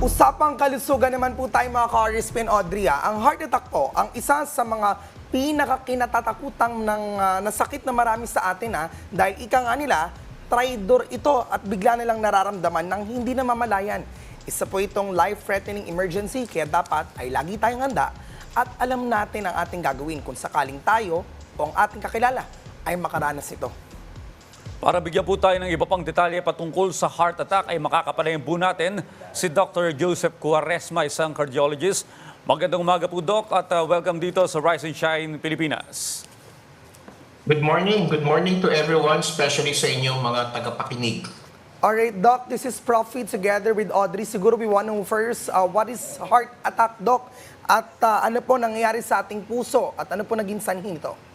Usapang kalusugan naman po tayo mga ka-Spin Audrey. ah. Ang heart attack po, ang isa sa mga pinakakinatatakutang ng ah, nasakit na marami sa atin ah, dahil ika nga nila, traidor ito at bigla nilang nararamdaman ng hindi na mamalayan. Isa po itong life-threatening emergency kaya dapat ay lagi tayong handa at alam natin ang ating gagawin kung sakaling tayo o ang ating kakilala ay makaranas ito. Para bigyan po tayo ng iba pang detalye patungkol sa heart attack ay makakapalayan po natin si Dr. Joseph Cuaresma, isang cardiologist. Magandang umaga po, Doc, at uh, welcome dito sa Rise and Shine Pilipinas. Good morning. Good morning to everyone, especially sa inyong mga tagapakinig. Alright, Doc, this is Profit together with Audrey. Siguro we want to know first, uh, what is heart attack, Doc? At uh, ano po nangyayari sa ating puso? At ano po naging sanhi nito?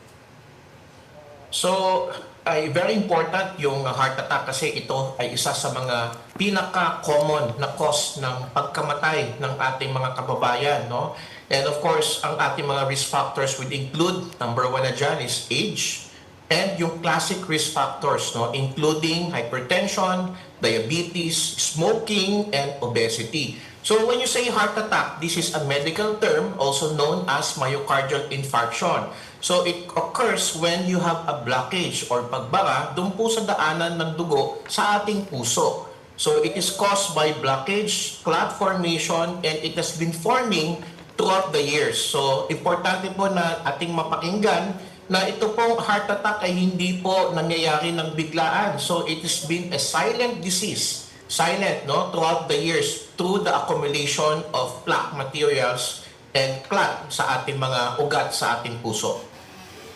So, ay very important yung heart attack kasi ito ay isa sa mga pinaka-common na cause ng pagkamatay ng ating mga kababayan, no? And of course, ang ating mga risk factors would include, number one na dyan is age, and yung classic risk factors, no? Including hypertension, diabetes, smoking, and obesity. So when you say heart attack, this is a medical term also known as myocardial infarction. So it occurs when you have a blockage or pagbara doon po sa daanan ng dugo sa ating puso. So it is caused by blockage, clot formation, and it has been forming throughout the years. So importante po na ating mapakinggan na ito pong heart attack ay hindi po nangyayari ng biglaan. So it has been a silent disease silent no throughout the years through the accumulation of plaque materials and clot sa ating mga ugat sa ating puso.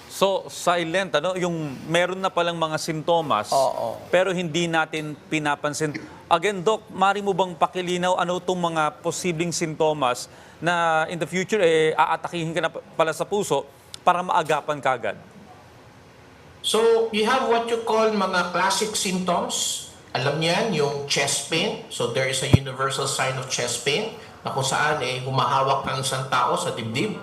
So, silent, ano? Yung meron na palang mga sintomas, Oo. pero hindi natin pinapansin. Again, Doc, mari mo bang pakilinaw ano itong mga posibleng sintomas na in the future, eh, aatakihin ka na pala sa puso para maagapan kagad? So, you have what you call mga classic symptoms. Alam niyan, yung chest pain. So, there is a universal sign of chest pain na kung saan eh, humahawak ng isang tao sa dibdib.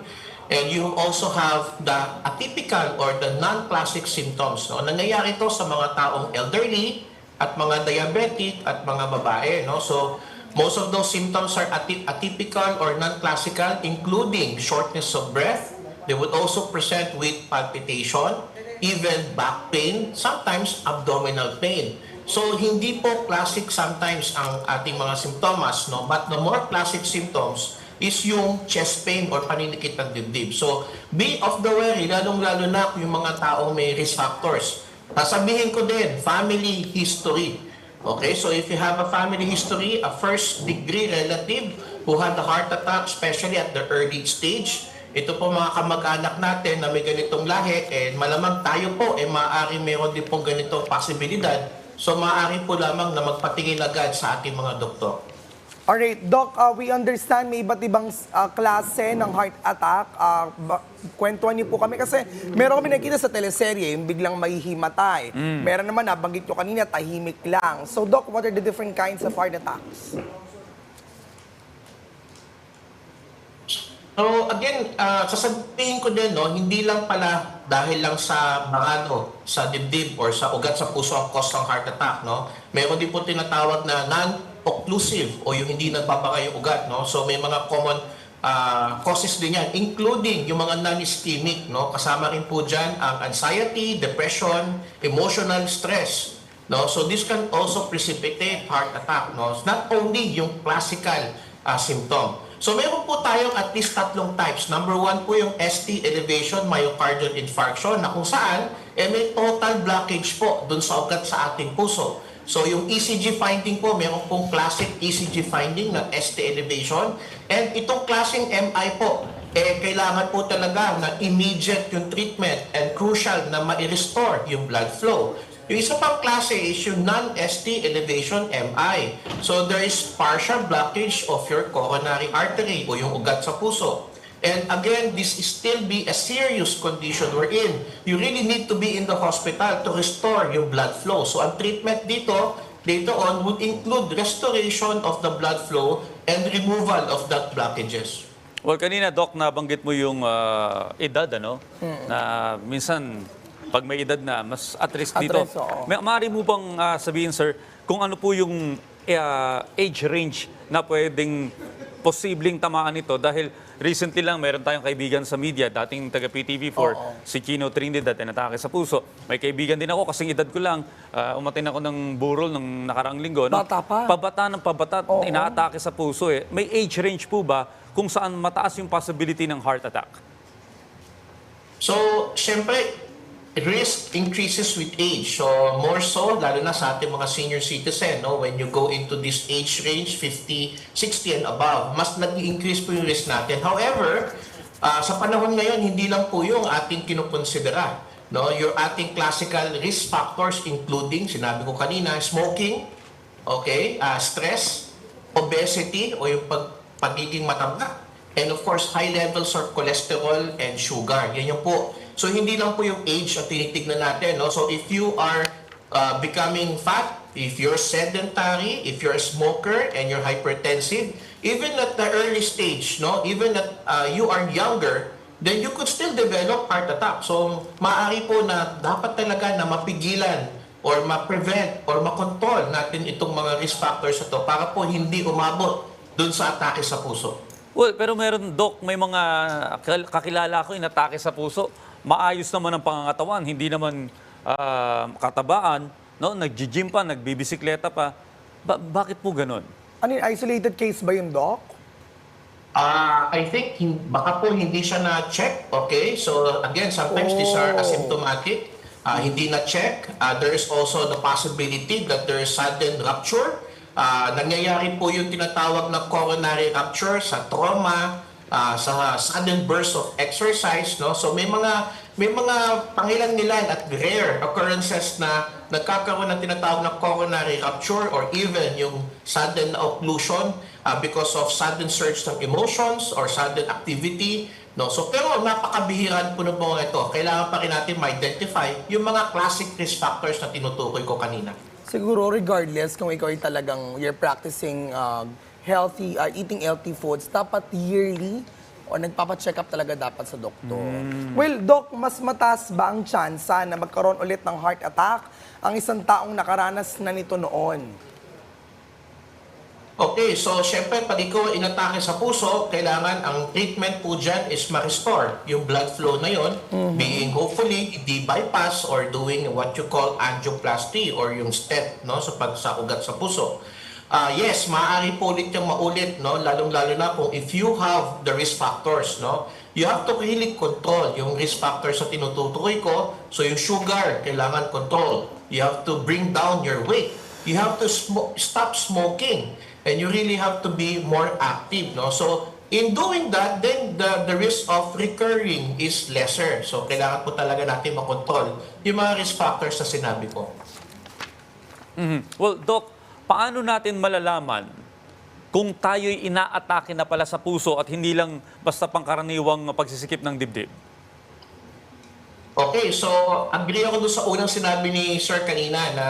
And you also have the atypical or the non-classic symptoms. No? Nangyayari ito sa mga taong elderly at mga diabetic at mga babae. No? So, most of those symptoms are aty- atypical or non-classical, including shortness of breath. They would also present with palpitation, even back pain, sometimes abdominal pain. So, hindi po classic sometimes ang ating mga simptomas, no? But the more classic symptoms is yung chest pain or paninikit ng dibdib. So, be of the wary, lalong-lalo na yung mga taong may risk factors. Sasabihin ko din, family history. Okay, so if you have a family history, a first degree relative who had a heart attack, especially at the early stage, ito po mga kamag-anak natin na may ganitong lahi, eh, malamang tayo po, eh, maaari meron din pong ganitong posibilidad. So, maaari po lamang na magpatingin agad sa ating mga doktor. Alright, Doc, uh, we understand may iba't ibang uh, klase ng heart attack. Uh, kwentuhan niyo po kami kasi meron kami nakita sa teleserye, yung biglang mahihimatay. Meron naman, nabanggit nyo kanina, tahimik lang. So, Doc, what are the different kinds of heart attacks? So again, uh, sasabihin ko din, no, hindi lang pala dahil lang sa mga ano, sa dibdib or sa ugat sa puso ang cause ng heart attack, no. Meron din po tinatawag na non-occlusive o yung hindi nagbabaka yung ugat, no. So may mga common uh, causes din yan, including yung mga non-ischemic, no. Kasama rin po dyan ang anxiety, depression, emotional stress, no. So this can also precipitate heart attack, no. Not only yung classical uh, symptom. So meron po tayong at least tatlong types. Number one po yung ST elevation myocardial infarction na kung saan eh, may total blockage po dun sa ugat sa ating puso. So yung ECG finding po, meron pong classic ECG finding ng ST elevation. And itong klaseng MI po, eh, kailangan po talaga na immediate yung treatment and crucial na ma-restore yung blood flow. Yung isa pang klase is yung non-ST elevation MI. So there is partial blockage of your coronary artery o yung ugat sa puso. And again, this is still be a serious condition we're in. You really need to be in the hospital to restore yung blood flow. So ang treatment dito, later on, would include restoration of the blood flow and removal of that blockages. Well, kanina, Doc, nabanggit mo yung ah, edad, ano? Na minsan, pag may edad na, mas at risk At dito. risk, oo. May, maaari mo bang ah, sabihin, sir, kung ano po yung uh, age range na pwedeng posibleng tamaan ito dahil recently lang meron tayong kaibigan sa media, dating taga PTV4, si Chino Trinidad, inatake sa puso. May kaibigan din ako, kasing edad ko lang, uh, umatin ako ng burol ng nakaraang linggo. no? Bata pa. Pabata ng pabata, inaatake sa puso eh. May age range po ba kung saan mataas yung possibility ng heart attack? So, syempre, risk increases with age. So, more so, lalo na sa ating mga senior citizen, no? when you go into this age range, 50, 60 and above, mas nag-increase po yung risk natin. However, ah, sa panahon ngayon, hindi lang po yung ating kinukonsidera. No? Your ating classical risk factors including, sinabi ko kanina, smoking, okay, ah, stress, obesity o yung pag, pagiging mataba, And of course, high levels of cholesterol and sugar. Yan yung po. So, hindi lang po yung age ang tinitignan natin. No? So, if you are uh, becoming fat, if you're sedentary, if you're a smoker, and you're hypertensive, even at the early stage, no, even at uh, you are younger, then you could still develop heart attack. So, maaari po na dapat talaga na mapigilan or ma-prevent or ma-control natin itong mga risk factors na to para po hindi umabot dun sa atake sa puso. Well, pero meron, Doc, may mga kakilala ko inatake sa puso. Maayos naman ang pangangatawan, hindi naman ah, katabaan, no? nag-gym pa, nagbibisikleta pa. Ba- bakit po ganun? Ano yun, isolated case ba yung doc? Ah, I think hin- baka po hindi siya na-check, okay? So again, sometimes these are Oh. asymptomatic, ah, hindi na-check. Ah, there is also the possibility that there is sudden rupture. Ah, nangyayari po yung tinatawag na coronary rupture sa trauma, ah, sa sudden burst of exercise, no? So may mga may mga pangilan-ngilan at rare occurrences na nagkakaroon ng tinatawag na coronary rupture or even yung sudden occlusion ah, because of sudden surge ng emotions or sudden activity. No? So, pero napakabihiran po ng mga ito. Kailangan pa rin natin ma-identify yung mga classic risk factors na tinutukoy ko kanina. Siguro regardless kung ikaw ay talagang you're practicing uh, healthy, uh, eating healthy foods, dapat yearly o nagpapacheck up talaga dapat sa doktor. Well, Doc, mas mataas ba ang tsansa na magkaroon ulit ng heart attack ang isang taong nakaranas na nito noon? Okay, so syempre pag ikaw inatake sa puso, kailangan ang treatment po dyan is ma-restore yung blood flow na yon, being hopefully di-bypass or doing what you call angioplasty or yung stent no, sa pag sa ugat sa puso. Ah, yes, maaari po ulit yung maulit, no? lalong-lalo na kung if you have the risk factors, no? you have to really control yung risk factors sa tinututukoy ko. So yung sugar, kailangan control. You have to bring down your weight. You have to smo- stop smoking. And you really have to be more active. No? So in doing that, then the, the risk of recurring is lesser. So kailangan po talaga natin makontrol yung mga risk factors na sinabi ko. Mhm. Well, Doc, paano natin malalaman kung tayo'y inaatake na pala sa puso at hindi lang basta pangkaraniwang pagsisikip ng dibdib? Okay, so agree ako doon sa unang sinabi ni Sir kanina na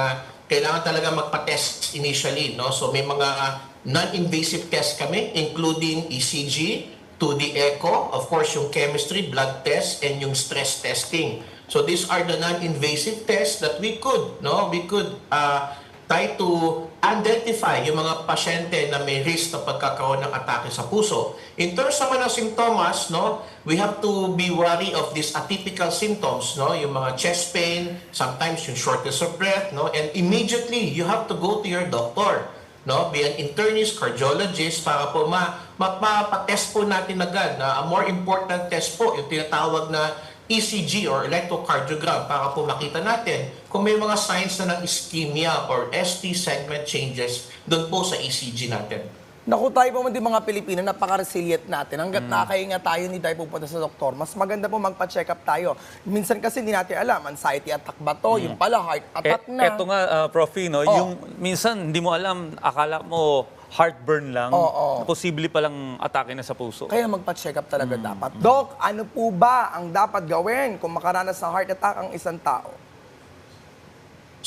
kailangan talaga magpa-test initially, no? So may mga non-invasive test kami including ECG, 2D echo, of course yung chemistry, blood test and yung stress testing. So these are the non-invasive tests that we could, no? We could uh, try to identify yung mga pasyente na may risk na pagkakaroon ng atake sa puso. In terms naman ng symptoms, no, we have to be wary of these atypical symptoms, no, yung mga chest pain, sometimes yung shortness of breath, no, and immediately you have to go to your doctor, no, be an internist, cardiologist para po ma mapapa-test po natin agad na a more important test po yung tinatawag na ECG or electrocardiogram para po makita natin kung may mga signs na ng ischemia or ST segment changes doon po sa ECG natin. Naku, tayo po din mga Pilipino, napaka-resilient natin. Hanggat nakakahinga tayo, hindi tayo pupunta sa doktor. Mas maganda po magpa-check up tayo. Minsan kasi hindi natin alam, anxiety attack ba to? Yung pala, heart attack Eh, na. Eto nga, uh, Profi, no, Oh. yung minsan hindi mo alam, akala mo heartburn lang, Oo. posible palang atake na sa puso. Kaya magpa-check up talaga dapat. Doc, ano po ba ang dapat gawin kung makaranas ng heart attack ang isang tao?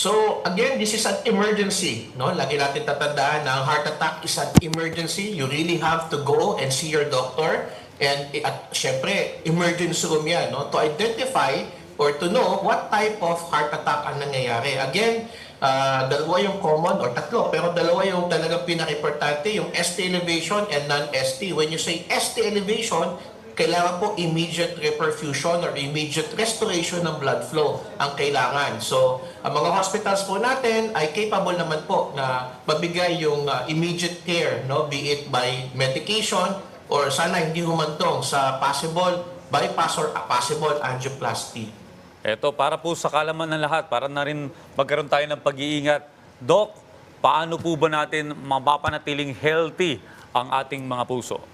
So again, this is an emergency, no? Lagi natin tatandaan na heart attack is an emergency. You really have to go and see your doctor and eh, at syempre, emergency room 'yan, no? To identify or to know what type of heart attack ang nangyayari. Again, ah, dalawa yung common or tatlo, pero dalawa yung talagang pinaka-importante, yung ST elevation and non-ST. When you say ST elevation, kailangan po immediate reperfusion or immediate restoration ng blood flow ang kailangan. So, ang mga hospitals po natin ay capable naman po na mabigay yung ah, immediate care, no? be it by medication or sana hindi humantong sa possible bypass or possible angioplasty. Ito, para po sa kalaman ng lahat, para na rin magkaroon tayo ng pag-iingat. Doc, paano po ba natin mapapanatiling healthy ang ating mga puso?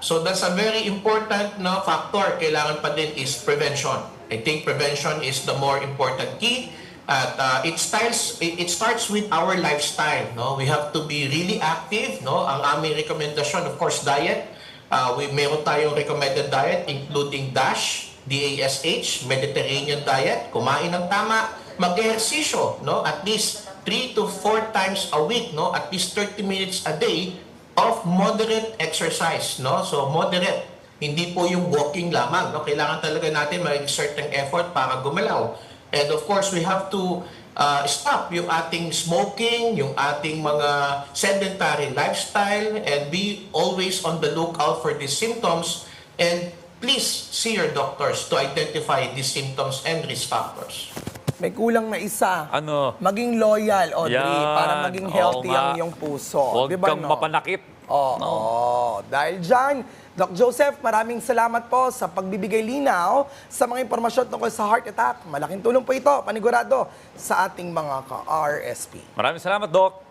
So that's a very important no factor. Kailangan pa din is prevention. I think prevention is the more important key. At uh, it starts it, starts with our lifestyle, no? We have to be really active, no? Ang aming rekomendasyon of course diet. Uh, we meron tayong recommended diet including DASH, DASH, Mediterranean diet, kumain ng tama, mag-ehersisyo, no? At least 3 to 4 times a week, no? At least 30 minutes a day of moderate exercise, no? So moderate. Hindi po yung walking lamang, no? Kailangan talaga natin mag-exert ng effort para gumalaw. And of course, we have to uh, stop yung ating smoking, yung ating mga sedentary lifestyle and be always on the lookout for these symptoms and please see your doctors to identify these symptoms and risk factors. May kulang na isa. Ano? Maging loyal, Audrey, Yan. para maging healthy Oo nga. ang iyong puso. Huwag Di ba, kang no? mapanakit. Oo. Dahil dyan, Doc Joseph, maraming salamat po sa pagbibigay linaw sa mga impormasyon tungkol sa heart attack. Malaking tulong po ito, panigurado, sa ating mga ka-RSP. Maraming salamat, Doc.